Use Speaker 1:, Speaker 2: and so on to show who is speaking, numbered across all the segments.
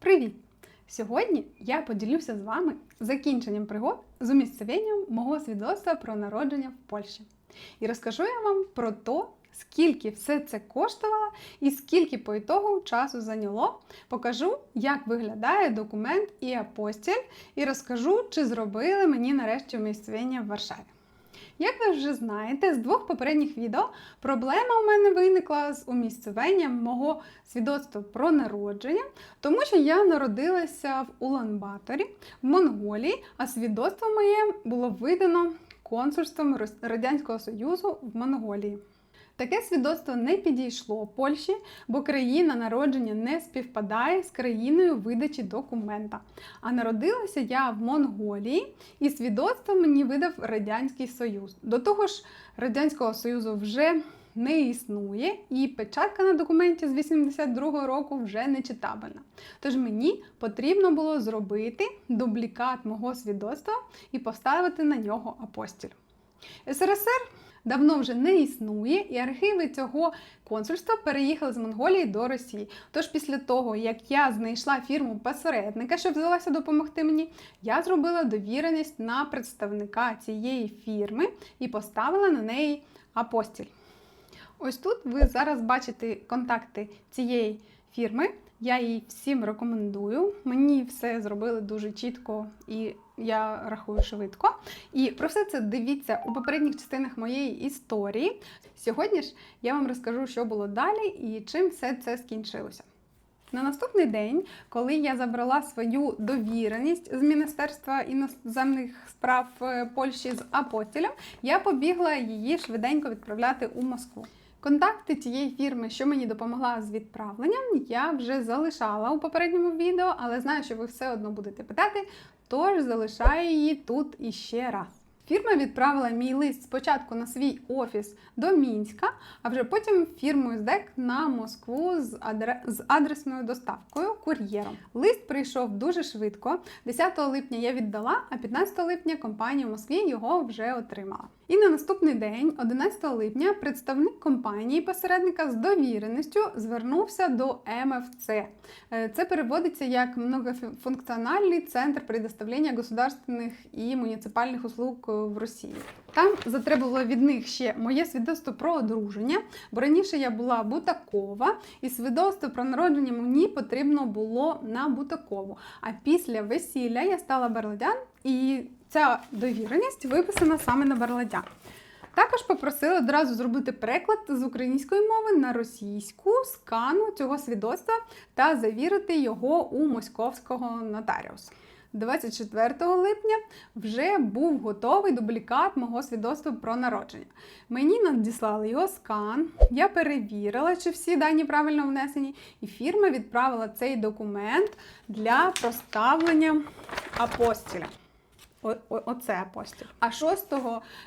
Speaker 1: Привіт! Сьогодні я поділюся з вами закінченням пригод з умісцевенням мого свідоцтва про народження в Польщі. І розкажу я вам про те, скільки все це коштувало і скільки по ітогу часу зайняло. Покажу, як виглядає документ і апостіль, і розкажу, чи зробили мені нарешті умісцевення в Варшаві. Як ви вже знаєте, з двох попередніх відео проблема у мене виникла з умісцевенням мого свідоцтва про народження, тому що я народилася в Улан-Баторі в Монголії, а свідоцтво моє було видано консульством Радянського Союзу в Монголії. Таке свідоцтво не підійшло Польщі, бо країна народження не співпадає з країною видачі документа. А народилася я в Монголії, і свідоцтво мені видав Радянський Союз. До того ж, Радянського Союзу вже не існує, і печатка на документі з 82-го року вже не читабельна. Тож мені потрібно було зробити дублікат мого свідоцтва і поставити на нього апостіль. СРСР давно вже не існує, і архіви цього консульства переїхали з Монголії до Росії. Тож після того, як я знайшла фірму посередника, що взялася допомогти мені, я зробила довіреність на представника цієї фірми і поставила на неї апостіль. Ось тут ви зараз бачите контакти цієї фірми. Я їй всім рекомендую. Мені все зробили дуже чітко і я рахую швидко. І про все це дивіться у попередніх частинах моєї історії. Сьогодні ж я вам розкажу, що було далі і чим все це скінчилося. На наступний день, коли я забрала свою довіреність з Міністерства іноземних справ е, Польщі з апостілем, я побігла її швиденько відправляти у Москву. Контакти цієї фірми, що мені допомогла з відправленням, я вже залишала у попередньому відео, але знаю, що ви все одно будете питати, тож залишаю її тут іще раз. Фірма відправила мій лист спочатку на свій офіс до Мінська, а вже потім фірмою СДЕК на Москву з, адре... з адресною доставкою кур'єром. Лист прийшов дуже швидко. 10 липня я віддала, а 15 липня компанія в Москві його вже отримала. І на наступний день, 11 липня, представник компанії посередника з довіреністю звернувся до МФЦ. Е, Це переводиться як многофункціональний центр предоставлення государственних і муніципальних услуг в Росії. Там затребувало від них ще моє свідоцтво про одруження, бо раніше я була Бутакова, і свідоцтво про народження мені потрібно було на Бутакову. А після весілля я стала Берладян, і ця довіреність виписана саме на Берладян. Також попросили одразу зробити переклад з української мови на російську скану цього свідоцтва та завірити його у московського нотаріуса. 24 липня вже був готовий дублікат мого свідоцтва про народження. Мені надіслали його скан, я перевірила, чи всі дані правильно внесені, і фірма відправила цей документ для проставлення апостіля. Оце апостіль. А 6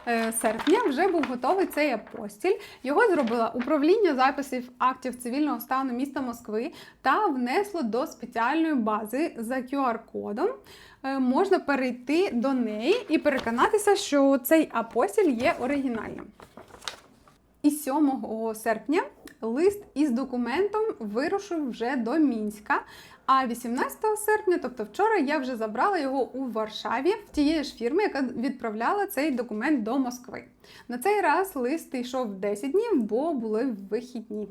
Speaker 1: е, серпня вже був готовий цей апостіль. Його зробило управління записів актів цивільного стану міста Москви та внесло до спеціальної бази за QR-кодом. Е, Можна перейти до неї і переконатися, що цей апостіль є оригінальним. І 7 серпня лист із документом вирушив вже до Мінська. А 18 серпня, тобто вчора, я вже забрала його у Варшаві в тієї ж фірми, яка відправляла цей документ до Москви. На цей раз лист йшов 10 днів, бо були вихідні.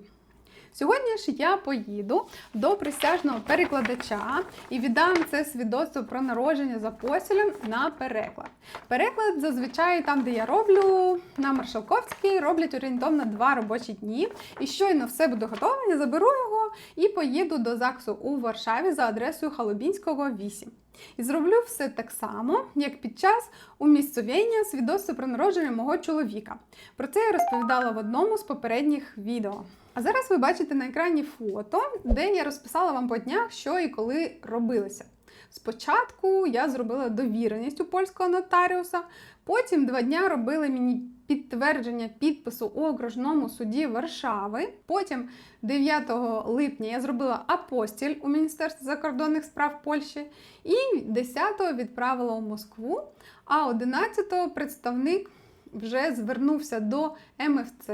Speaker 1: Сьогодні ж я поїду до присяжного перекладача і віддам це свідоцтво про народження за посілем на переклад. Переклад зазвичай там, де я роблю на Маршалковській, роблять орієнтовно два робочі дні. І щойно все буде готове, я заберу його і поїду до ЗАГСу у Варшаві за адресою Халубінського 8. І зроблю все так само, як під час умісцевення свідоцтва про народження мого чоловіка. Про це я розповідала в одному з попередніх відео. А зараз ви бачите на екрані фото, де я розписала вам по днях, що і коли робилося. Спочатку я зробила довіреність у польського нотаріуса, потім два дня робили мені підтвердження підпису у окружному суді Варшави. Потім 9 липня я зробила апостіль у Міністерстві закордонних справ Польщі і 10-го відправила у Москву, а 11-го представник вже звернувся до МФЦ,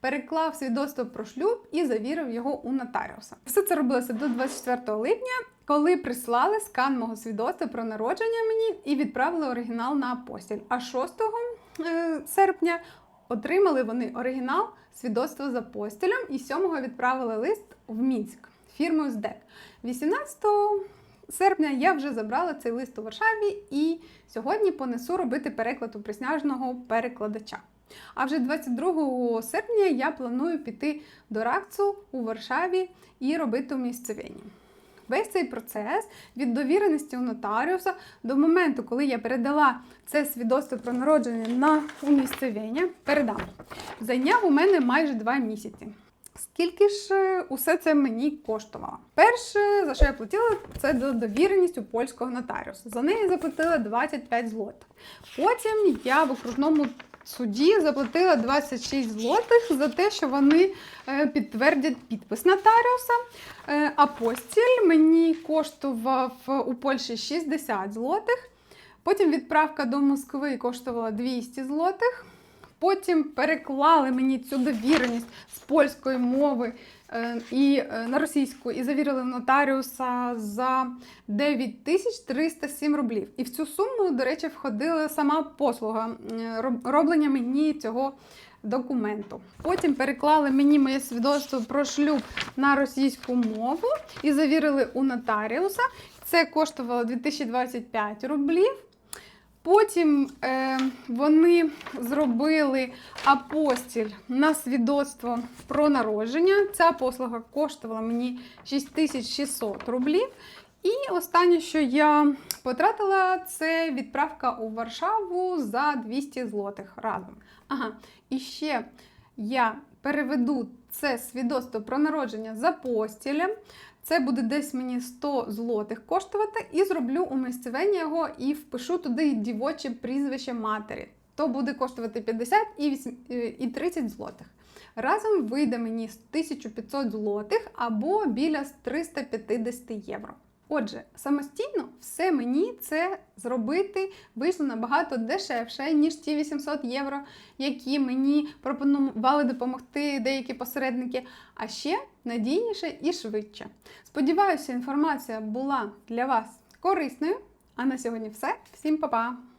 Speaker 1: переклав свідоцтво про шлюб і завірив його у нотаріуса. Все це робилося до 24 липня. Коли прислали скан мого свідоцтва про народження мені і відправили оригінал на апостіль. А 6 е, серпня отримали вони оригінал свідоцтва за апостілем і 7-го відправили лист в Мінськ фірмою СДЕК. 18 серпня я вже забрала цей лист у Варшаві і сьогодні понесу робити переклад у присняжного перекладача. А вже 22 серпня я планую піти до РАКЦу у Варшаві і робити умісцевення. Весь цей процес від довіреності у нотаріуса до моменту, коли я передала це свідоцтво про народження на умісцевення, передам, зайняв у мене майже два місяці. Скільки ж е, усе це мені коштувало? Перше, за що я платила, це до довіреність у польського нотаріуса. За неї заплатила 25 злотих. Потім я в окружному суді заплатила 26 злотих за те, що вони е, підтвердять підпис нотаріуса. А постіль мені коштував у Польщі 60 злотих. Потім відправка до Москви коштувала 200 злотих. Потім переклали мені цю довіреність з польської мови е, і е, на російську і завірили нотаріуса за 9307 рублів. І в цю суму, до речі, входила сама послуга роблення мені цього документу. Потім переклали мені моє свідоцтво про шлюб на російську мову і завірили у нотаріуса. Це коштувало 2025 рублів. Потім е, вони зробили апостіль на свідоцтво про народження. Ця послуга коштувала мені 6600 рублів. І останнє, що я потратила, це відправка у Варшаву за 200 злотих разом. Ага, і ще я переведу це свідоцтво про народження за постілем. Це буде десь мені 100 злотих коштувати, і зроблю умісцевення його і впишу туди дівоче прізвище матері. То буде коштувати 50 і вісім- е, і 30 злотих. Разом вийде мені 1500 злотих або біля 350 євро. Отже, самостійно все мені це зробити вийшло набагато дешевше, ніж ті 800 євро, які мені пропонували допомогти деякі посередники, а ще надійніше і швидше. Сподіваюся, інформація була для вас корисною. А на сьогодні все. Всім па-па!